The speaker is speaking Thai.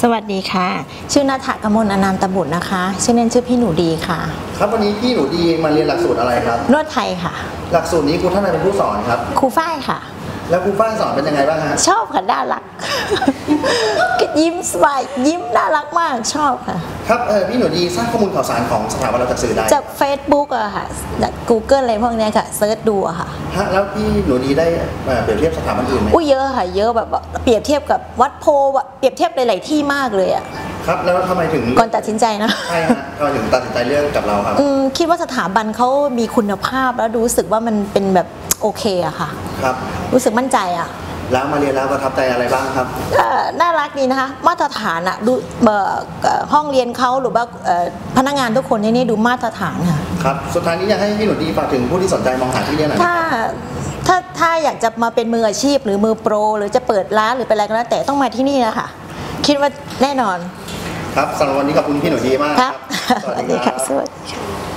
สวัสดีค่ะ ชื่อนาถกมลอนันตบุตรนะคะ ชื่อเล่นชื่อพี่หนูดีค่ะ ครับวันนี้พี่หนูดีมาเรียนหลักสูตรอะไรครับ นวดไทยค่ะ หลักสูตรนี้ครูท่านใดเป็นผู้สอนครับ ครูฝ้ายค่ะ แล้วครูฝ้ายสอนเป็นยังไงบ้างฮะ ชอบค่ะน่ารักก็ยิ้มสบายยิ้มน่ารักมากชอบค่ะ ครับเออพี่หนูดีทราบข้อมูลข่าวสารของสถาบันเราจากสื่อใดจาก Facebook อะค่ะจาก Google อะไรพวกเนี้ยค่ะเซิร์ชดูอะค่ะฮะแล้วพี่หนูดีได้เอ่อเปรียบเทียบสถาบันอื่นไหมอุ้ยเยอะค่ะ เยอะแบบว่าเปรียบเทียบกับวัดโพธิ์อะเปรียบเทียบหลายๆที่มากเลยอะครับแล้วทำไมถึงก่อนตัดสินใจนะ ใช่ฮะทำไมถึงตัดสินใจเลือกกับเราครับ อืมคิดว่าสถาบันเขามีคุณภาพแล้วรู้สึกว่ามันเป็นแบบโอเคอะค่ะ ครับ รู้สึกมั่นใจอะ แล้วมาเรียนแล้วประทับใจอะไรบ้างครับเอ่อน่ารักดีนะคะ มาตรฐานอะดูเอ่อเอ่อห้องเรียนเขาหรือว่าเอ่อพนักงานทุกคนที่นี่ดูมาตรฐานค่ะครับสุดท้ายนี้อยากให้พี่หนูดีฝากถึงผู้ที่สนใจมองหาที่เรียนหน่อยถ้าถ้าถ้าอยากจะมาเป็นมืออาชีพหรือมือโปร หรือจะเปิดร้านหรือเป็นอะไรก็แล้วแต่ต้องมาที่นี่นะคะคิดว่าแน่นอน ครับสำหรับวันนี้ขอบคุณพี่หนูดีมากครับสวัสสวัสดีดีคค่ะรับสวัสดีค่ะ